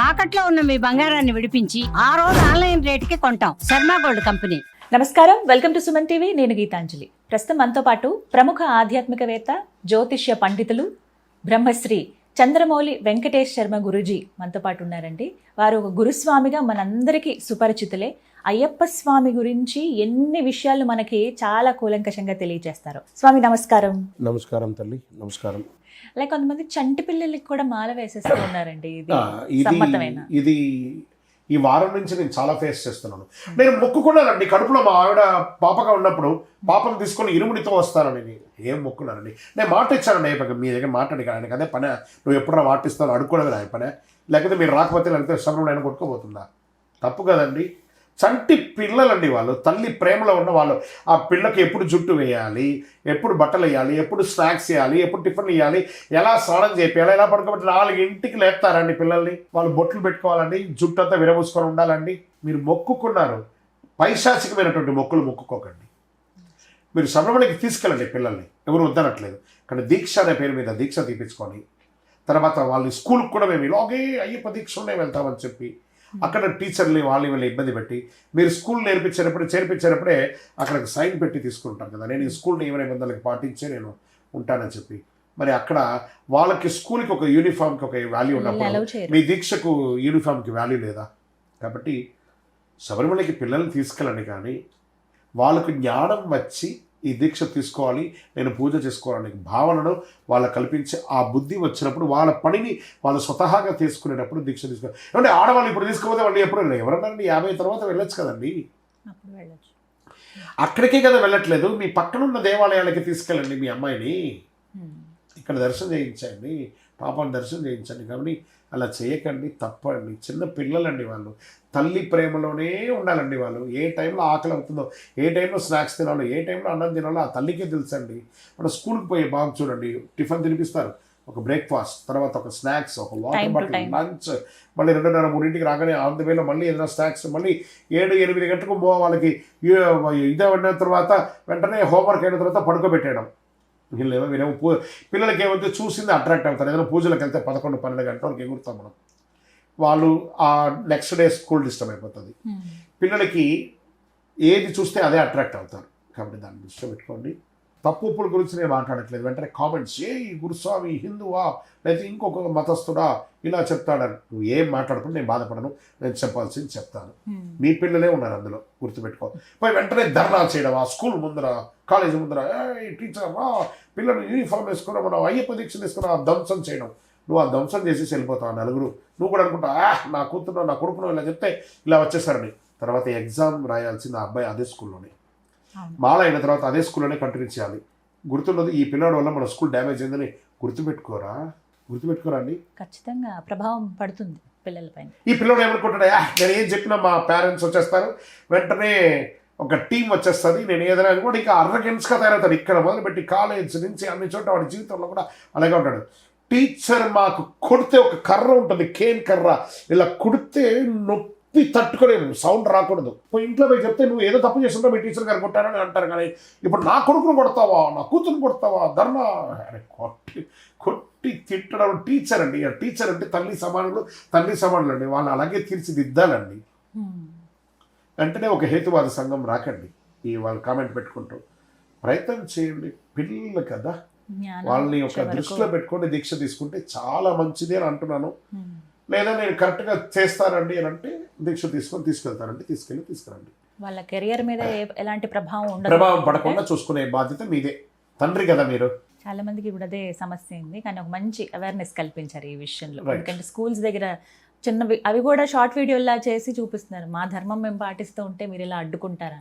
తాకట్లో ఉన్న మీ బంగారాన్ని విడిపించి ఆ రోజు ఆన్లైన్ రేటుకి కొంటాం. Sharma gold company. నమస్కారం. Welcome to Suman TV. నేను గీతాంజలి. ప్రస్తుతం మనతో పాటు ప్రముఖ ఆధ్యాత్మికవేత్త జ్యోతిష్య పండితులు బ్రహ్మశ్రీ చంద్రమౌళి వెంకటేష్ శర్మ గురుజీ మనతో పాటు ఉన్నారండి. వారు ఒక గురుస్వామిగా మనందరికీ సుపరిచితులే. అయ్యప్ప స్వామి గురించి ఎన్ని విషయాలు మనకి చాలా కూలంకషంగా తెలియజేస్తారు. స్వామి నమస్కారం. నమస్కారం తల్లి. నమస్కారం. లైక్ కొంతమంది చంటి పిల్లలకి కూడా మాల వేసేస్తూ ఉన్నారండి ఇది. ఇది సమ్మతమేనా? ఇది ఈ వారం నుంచి నేను చాలా ఫేస్ చేస్తున్నాను. నేను మొక్కుకున్నానండి కడుపులో మా ఆవిడ పాపగా ఉన్నప్పుడు పాపను తీసుకొని ఇరుముడితో వస్తానని నేను ఏం మొక్కున్నానండి నేను మాట ఇచ్చానండి అయ్యప్పకి మీ దగ్గర మాట్లాడి కానీ ఆయనకి అదే పనే. నువ్వు ఎప్పుడన్నా మాట ఇస్తావు అడుక్కోవడమే ఆయన పనే. లేకపోతే మీరు రాకపోతే లేకపోతే శ్రమను ఆయన కొట్టుకోబోతుందా తప్పు కదండి. చంటి పిల్లలండి వాళ్ళు తల్లి ప్రేమలో ఉన్న వాళ్ళు. ఆ పిల్లకి ఎప్పుడు జుట్టు వేయాలి ఎప్పుడు బట్టలు వేయాలి ఎప్పుడు స్నాక్స్ వేయాలి ఎప్పుడు టిఫిన్ వేయాలి ఎలా స్నానం చేయాలి ఎలా పడుకోబెట్టి నాలుగు ఇంటికి లేపుతారండి పిల్లల్ని. వాళ్ళు బొట్లు పెట్టుకోవాలండి జుట్టు అంతా విరబూసుకొని ఉండాలండి. మీరు మొక్కుకున్నారు. పైశాచికమైనటువంటి మొక్కులు మొక్కుకోకండి. మీరు శబరిమలకి తీసుకెళ్ళండి పిల్లల్ని. ఎవరు వద్దనట్లేదు. కానీ దీక్ష అనే పేరు మీద దీక్ష తీపించుకొని తర్వాత వాళ్ళు స్కూల్కి కూడా మేము ఇలాగే అయ్యప్ప దీక్షలోనే వెళ్తామని చెప్పి అక్కడ టీచర్ని వాళ్ళని వీళ్ళు ఇబ్బంది పెట్టి మీరు స్కూల్ నేర్పించేటప్పుడు చేర్పించేటప్పుడే అక్కడ సైన్ పెట్టి తీసుకుంటారు కదా. నేను ఈ స్కూల్ నియమ నిబంధనలకు పాటించే నేను ఉంటానని చెప్పి. మరి అక్కడ వాళ్ళకి స్కూల్కి ఒక యూనిఫామ్కి ఒక వాల్యూ ఉన్నప్పుడు మీ దీక్షకు యూనిఫామ్కి వాల్యూ లేదా? కాబట్టి శబరిమలకి పిల్లల్ని తీసుకెళ్ళండి కానీ వాళ్ళకు జ్ఞానం వచ్చి ఈ దీక్ష తీసుకోవాలి నేను పూజ చేసుకోవాలనే భావనను వాళ్ళ కల్పించి ఆ బుద్ధి వచ్చినప్పుడు వాళ్ళ పనిని వాళ్ళు స్వతహాగా తీసుకునేటప్పుడు దీక్ష తీసుకో ఏమంటే ఆడవాళ్ళు ఇప్పుడు తీసుకోపోతే వాళ్ళు ఎప్పుడు ఎవరన్నారండి యాభై తర్వాత వెళ్ళొచ్చు కదండి. అక్కడికే కదా వెళ్ళట్లేదు. మీ పక్కనున్న దేవాలయాలకి తీసుకెళ్ళండి మీ అమ్మాయిని. ఇక్కడ దర్శనం చేయించండి. పాపను దర్శనం చేయించండి. కానీ అలా చేయకండి తప్పండి. చిన్న పిల్లలండి వాళ్ళు. తల్లి ప్రేమలోనే ఉండాలండి వాళ్ళు. ఏ టైంలో ఆకలి అవుతుందో ఏ టైంలో స్నాక్స్ తినాలో ఏ టైంలో అన్నం తినాలో ఆ తల్లికే తెలుసండి. మన స్కూల్కి పోయే బాగా చూడండి టిఫిన్ తినిపిస్తారు. ఒక బ్రేక్ఫాస్ట్ తర్వాత ఒక స్నాక్స్ ఒక వాటర్ బాటిల్. లంచ్ మళ్ళీ రెండున్నర మూడింటికి రాగానే ఆన్ ద వేలో మళ్ళీ ఏదైనా స్నాక్స్ మళ్ళీ ఏడు ఎనిమిది గంటలకు వాళ్ళకి ఇదే అయిన తర్వాత వెంటనే హోంవర్క్ అయిన తర్వాత పడుకోబెట్టేయడం. వీళ్ళు ఏమో వినవు పూ పిల్లలకి ఏమైతే చూసింది అట్రాక్ట్ అవుతారు. ఏదైనా పూజలకు వెళ్తే పదకొండు పన్నెండు గంటల వరకు ఎగురుతాం మనం. వాళ్ళు ఆ నెక్స్ట్ డే స్కూల్ డిస్టర్బ్ అయిపోతుంది. పిల్లలకి ఏది చూస్తే అదే అట్రాక్ట్ అవుతారు. కాబట్టి దాన్ని దృష్టిలో పెట్టుకోండి. తప్పు ఒప్పుల గురించి నేను మాట్లాడట్లేదు. వెంటనే కామెంట్స్ ఏ గురుస్వామి హిందువా? లేకపోతే ఇంకొక మతస్థుడా? ఇలా చెప్తాడని. నువ్వు ఏం మాట్లాడకుండా నేను బాధపడను. నేను చెప్పాల్సింది చెప్తాను. మీ పిల్లలే ఉన్నారు అందులో గుర్తుపెట్టుకో. పోయి వెంటనే ధర్నా చేయడం ఆ స్కూల్ ముందర కాలేజీ ముందర ఏ టీచర్ ఆ పిల్లలు యూనిఫామ్ వేసుకున్నా మనం అయ్యప్ప దీక్ష తీసుకున్న ధ్వంసం చేయడం. నువ్వు ఆ ధ్వంసం చేసేసి వెళ్ళిపోతావు ఆ నలుగురు. నువ్వు కూడా అనుకుంటా ఆ నా కూతురు నా కొడుకును ఇలా చెప్తే ఇలా వచ్చేసారని తర్వాత ఎగ్జామ్ రాయాల్సింది ఆ అబ్బాయి అదే స్కూల్లోనే. మాల అయిన తర్వాత అదే స్కూల్లోనే కంటిన్యూ చేయాలి. గుర్తున్నది ఈ పిల్లాడి వల్ల మన స్కూల్ డ్యామేజ్ అయిందని గుర్తుపెట్టుకోరా? గుర్తుపెట్టుకోరా అండి? ఖచ్చితంగా ప్రభావం పడుతుంది పిల్లలపైన ఈ పిల్లడు ఏమనుకుంటాడు "ఆ, నేను ఏం చెప్పినా మా పేరెంట్స్ వచ్చేస్తారు. వెంటనే ఒక టీం వచ్చేస్తుంది. నేను ఏదైనా కూడా ఇంకా అర్రగెన్స్గా తయారవుతాడు. ఇక్కడ మొదలుపెట్టి కాలేజ్ నుంచి అన్ని చోట్ల వాడి జీవితంలో కూడా అలాగే ఉంటాడు. టీచర్ మాకు కొడితే ఒక కర్ర ఉంటుంది కేన్ కర్ర. ఇలా కొడితే నొప్పి తట్టుకోలేము సౌండ్ రాకూడదు. పోయి ఇంట్లో పోయి చెప్తే నువ్వు ఏదో తప్పు చేస్తుంటావు మీ టీచర్ గారు కొట్టారని అంటారు కానీ ఇప్పుడు నా కొడుకును కొడతావా? నా కూతురు కొడతావా? ధర్నా? అరే కొట్టి కొట్టి తిట్టడం టీచర్ అండి. టీచర్ అంటే తల్లి సమానులు తల్లి సమానులు అండి. వాళ్ళు అలాగే తీర్చిదిద్దాలండి. Hmm. వెంటనే ఒక హేతువాద సంఘం రాకండి. ఈ వాళ్ళు కామెంట్ పెట్టుకుంటూ ప్రయత్నం చేయండి. పిల్లలు కదా. వాళ్ళని ఒక. దృష్టిలో పెట్టుకొని దీక్ష తీసుకుంటే చాలా మంచిది అని అంటున్నాను. Hmm. లేదా నేను కరెక్ట్గా చేస్తానండి అని అంటే దీక్ష తీసుకొని తీసుకెళ్తానండి తీసుకెళ్ళి తీసుకురండి. వాళ్ళ కెరియర్ మీద ఎలాంటి ప్రభావం ఉండదు. ప్రభావం పడకుండా చూసుకునే బాధ్యత మీదే. తండ్రి కదా మీరు. చాలా మందికి ఇప్పుడు అదే సమస్య ఉంది కానీ ఒక మంచి అవేర్నెస్ కల్పించారు ఈ విషయంలో. ఎందుకంటే స్కూల్స్ దగ్గర చిన్నవి అవి కూడా షార్ట్ వీడియోలా చేసి చూపిస్తున్నారు. మా ధర్మం మేము పాటిస్తూ ఉంటే మీరు ఇలా అడ్డుకుంటారా?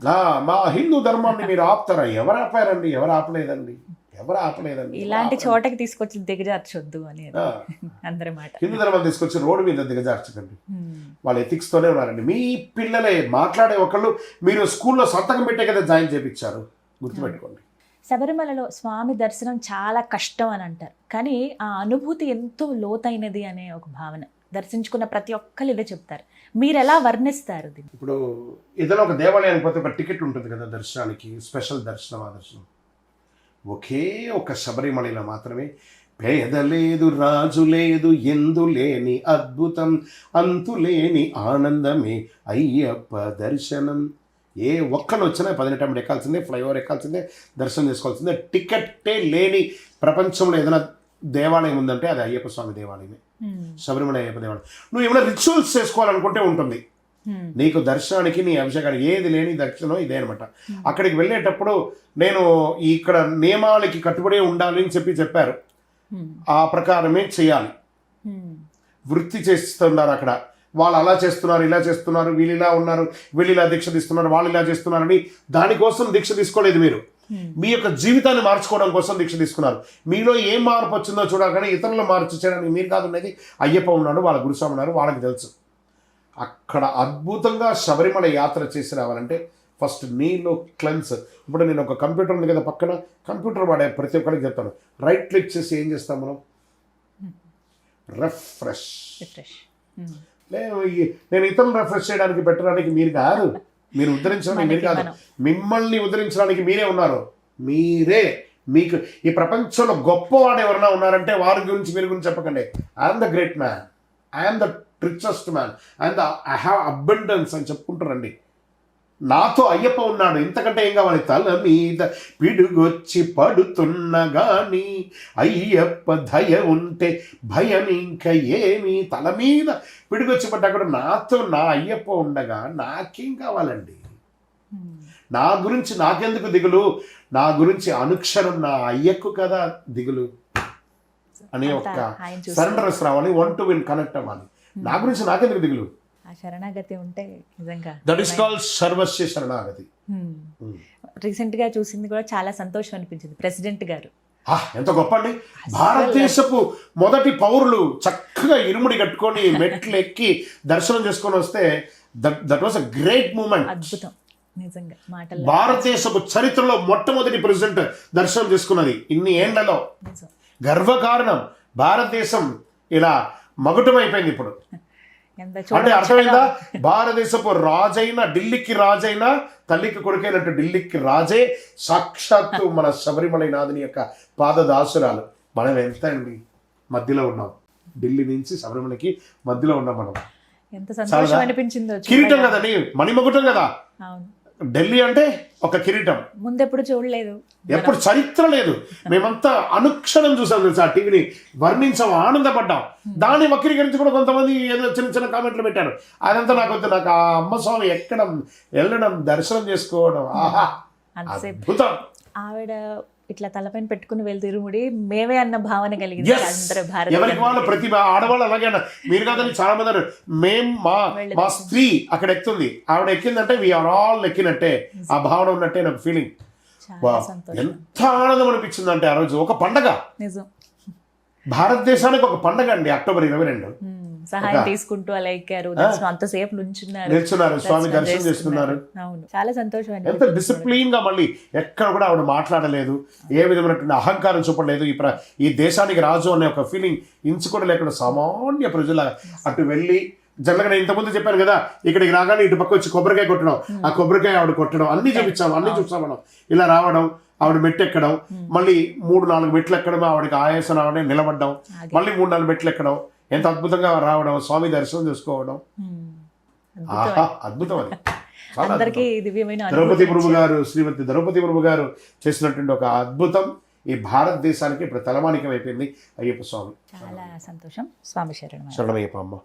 మా హిందూ ధర్మాన్ని మీరు ఆపుతారా? ఎవరు ఆపారండి? ఎవరు ఆపలేదండి? ఎవరు ఆపలేదండి. ఇలాంటి చోటకి తీసుకొచ్చి దిగజార్చొద్దు అనేది ఆ, అందరి మాట. హిందూ ధర్మం తీసుకొచ్చి రోడ్డు మీద దిగజార్చకండి. వాళ్ళ ఎథిక్స్తోనే ఉన్నారండి. మీ పిల్లలే మాట్లాడే ఒకళ్ళు మీరు స్కూల్లో సంతకం పెట్టే కదా జాయిన్ చేయించారు గుర్తుపెట్టుకోండి. శబరిమలలో స్వామి దర్శనం చాలా కష్టం అని అంటారు. కానీ ఆ అనుభూతి ఎంతో లోతైనది అనే ఒక భావన. దర్శించుకున్న ప్రతి ఒక్కరు ఇదే చెప్తారు. మీరు ఎలా వర్ణిస్తారు ఇప్పుడు ఏదైనా ఒక దేవాలయానికి పోతే ఒక టికెట్ ఉంటుంది కదా దర్శనానికి స్పెషల్ దర్శనం ఆ దర్శనం. ఒకే ఒక శబరిమలలో మాత్రమే. పేద లేదు రాజు లేదు ఎందు లేని అద్భుతం అంతులేని ఆనందమే అయ్యప్ప దర్శనం. ఏ ఒక్కరు వచ్చినా పదినెట్టం ఎక్కాల్సిందే ఫ్లైఓవర్ ఎక్కాల్సిందే దర్శనం చేసుకోవాల్సిందే. టికెట్టే లేని ప్రపంచంలో ఏదైనా దేవాలయం ఉందంటే అది అయ్యప్ప స్వామి దేవాలయమే. శబరిమల అయ్యప్ప దేవాలయం. నువ్వు ఏమైనా రిచువల్స్ చేసుకోవాలనుకుంటే ఉంటుంది. నీకు దర్శనానికి నీ అభిషేకానికి ఏది లేని దర్శనం ఇదే అనమాట అక్కడికి వెళ్ళేటప్పుడు నేను ఇక్కడ నియమాలకి కట్టుబడి ఉండాలి అని చెప్పి చెప్పారు. ఉమ్, ఆ ప్రకారమే చేయాలి. ఉమ్, వృత్తి చేస్తున్నారు అక్కడ. వాళ్ళు అలా చేస్తున్నారు ఇలా చేస్తున్నారు వీళ్ళు ఇలా ఉన్నారు వీళ్ళు ఇలా దీక్ష తీస్తున్నారు వాళ్ళు ఇలా చేస్తున్నారని దానికోసం దీక్ష తీసుకోలేదు మీరు. మీ యొక్క జీవితాన్ని మార్చుకోవడం కోసం దీక్ష తీసుకున్నారు. మీలో ఏం మార్పు వచ్చిందో చూడాలని ఇతరులు మార్పు చేయడానికి మీరు కాదు ఉన్నది అయ్యప్ప ఉన్నాడు వాళ్ళ గురుస్వామి ఉన్నారు వాళ్ళకి తెలుసు. అక్కడ అద్భుతంగా శబరిమల యాత్ర చేసి రావాలంటే ఫస్ట్ నీలో క్లెన్స్. ఇప్పుడు నేను ఒక కంప్యూటర్ ఉంది కదా పక్కన కంప్యూటర్ వాడే ప్రతి ఒక్కరికి చెప్తాను. రైట్ క్లిక్ చేసి ఏం చేస్తాం మనం? రిఫ్రెష్ ఈ- నేను ఇతరులు రెఫ్రెష్ చేయడానికి పెట్టడానికి మీరు కాదు. మీరు ఉద్ధరించడానికి మీరు కాదు. మిమ్మల్ని ఉద్ధరించడానికి మీరే ఉన్నారు. మీరే. మీకు ఈ ప్రపంచంలో గొప్పవాడు ఎవరైనా ఉన్నారంటే వారి గురించి మీరు గురించి చెప్పకండి. I'm the great man I'm the richest man the I have abundance అని చెప్పుకుంటారండి. నాతో అయ్యప్ప ఉన్నాడు. ఇంతకంటే ఏం కావాలి? తల మీద పిడుగొచ్చి పడుతున్న గాని అయ్యప్ప దయ ఉంటే భయం ఇంకా ఏమి? తల మీద పిడుగొచ్చి పడ్డా కూడా నాతో నా అయ్యప్ప ఉండగా నాకేం కావాలండి. నా గురించి నాకెందుకు దిగులు? నా గురించి అనుక్షణం నా అయ్యకు కదా దిగులు. అనే ఒక సరెండర్స్ రావాలి. వన్ టు విన్ కనెక్ట్ అవ్వాలి. నా గురించి నాకెందుకు దిగులు? శరణాగతి ఉంటే నిజంగా దట్ ఈస్ కాల్డ్ సర్వస్వ శరణాగతి. రీసెంట్గా చూసింది కూడా చాలా సంతోషం అనిపించింది ప్రెసిడెంట్ గారు. ఎంత గొప్ప అండి భారతదేశపు మొదటి పౌరులు చక్కగా ఇరుముడి కట్టుకొని మెట్లు ఎక్కి దర్శనం చేసుకొని వస్తే that that was a great moment అద్భుతం నిజంగా భారతదేశపు చరిత్రలో మొట్టమొదటి ప్రెసిడెంట్ దర్శనం చేసుకున్నది ఇన్ని ఏండ్లలో గర్వకారణం భారతదేశం ఇలా మగుటమైపోయింది ఇప్పుడు. ఎంత అంటే అర్థమైందా? భారతదేశపు రాజైన ఢిల్లీకి రాజైన తల్లికి కొడుకైనట్టు ఢిల్లీకి రాజే సాక్షాత్తు మన శబరిమల నాథుని యొక్క పాదదాసురాలు. మనం ఎంత అండి మధ్యలో ఉన్నాం. ఢిల్లీ నుంచి శబరిమలకి మధ్యలో ఉన్నాం మనం. ఎంత సంతోషం చాలా. అనిపించిందో కిరీటం. కదండి? మణిమగుటం కదా? అవును. ఢిల్లీ అంటే ఒక కిరీటం. ముందెప్పుడు చూడలేదు. ఎప్పుడు చరిత్ర లేదు. మేమంతా అనుక్షణం చూసాం తెలుసా ఆ టీవీని వర్ణించాం ఆనందపడ్డాం. దాన్ని వక్రీకరించి కూడా కొంతమంది ఏదో చిన్న చిన్న కామెంట్లు పెట్టారు. అదంతా నాకు వద్దు నాకు ఆ అమ్మ స్వామి ఎక్కడం వెళ్ళడం దర్శనం చేసుకోవడం ఆహా అద్భుతం. ఆవిడ ఇట్లా తలపైన పెట్టుకుని వెళ్తే ఇరుముడి మేమే అన్న భావన కలిగింది ఎవరికి వాళ్ళు ప్రతిభ? ఆడవాళ్ళు అలాగే మీరు కాదని చాలా మంది అన్నారు మేం మా మా స్త్రీ అక్కడ ఎక్కుతుంది. ఆవిడ ఎక్కిందంటే వీఆర్ ఆల్ ఎక్కినట్టే. ఆ భావన ఉన్నట్టే నాకు ఫీలింగ్ ఎంత ఆనందం అనిపించింది అంటే ఆ రోజు. ఒక పండగ. నిజం. భారతదేశానికి ఒక పండగ అండి అక్టోబర్ ఇరవై రెండు. సహాయం తీసుకుంటూ అలా ఎక్కారు. దర్శనం అంతసేపు నుంచున్నారు. నిల్చున్నారు స్వామి దర్శనం చేసుకున్నారు. అవును. చాలా సంతోషం ఎంత అనిపించింది డిసిప్లిన్గా మళ్ళీ ఎక్కడ కూడా ఆవిడ మాట్లాడలేదు. ఏ విధమైనటువంటి అహంకారం చూపలేదు ఈ ఈ దేశానికి రాజు అనే ఒక ఫీలింగ్ ఇంచు కూడా లేకుండా సామాన్య ప్రజల అటు వెళ్ళి జనరల్గా నేను ఇంతకుముందు చెప్పాను కదా ఇక్కడికి రాగానే ఇటు పక్క వచ్చి కొబ్బరికాయ కొట్టడం ఆ కొబ్బరికాయ ఆవిడ కొట్టడం అన్ని చూపించాం అన్ని చూసాం మనం. ఇలా రావడం ఆవిడ మెట్టు ఎక్కడం మళ్ళీ మూడు నాలుగు మెట్లు ఎక్కడం ఆవిడకి ఆయాసం రావడం నిలబడడం. మళ్ళీ మూడు నాలుగు మెట్లు ఎక్కడం ఎంత అద్భుతంగా రావడం స్వామి దర్శనం చేసుకోవడం. ఉమ్, ఆహా అద్భుతం అది. అందరికీ. దివ్యమైన ద్రౌపది ముర్ము గారు శ్రీమతి ద్రౌపది ముర్ము గారు చేసినటువంటి ఒక అద్భుతం ఈ భారతదేశానికి ఇప్పుడు తలమానికం అయిపోయింది. అయ్యప్ప స్వామి. చాలా సంతోషం. స్వామి శరణం శరణమయ్యప్ప అమ్మ.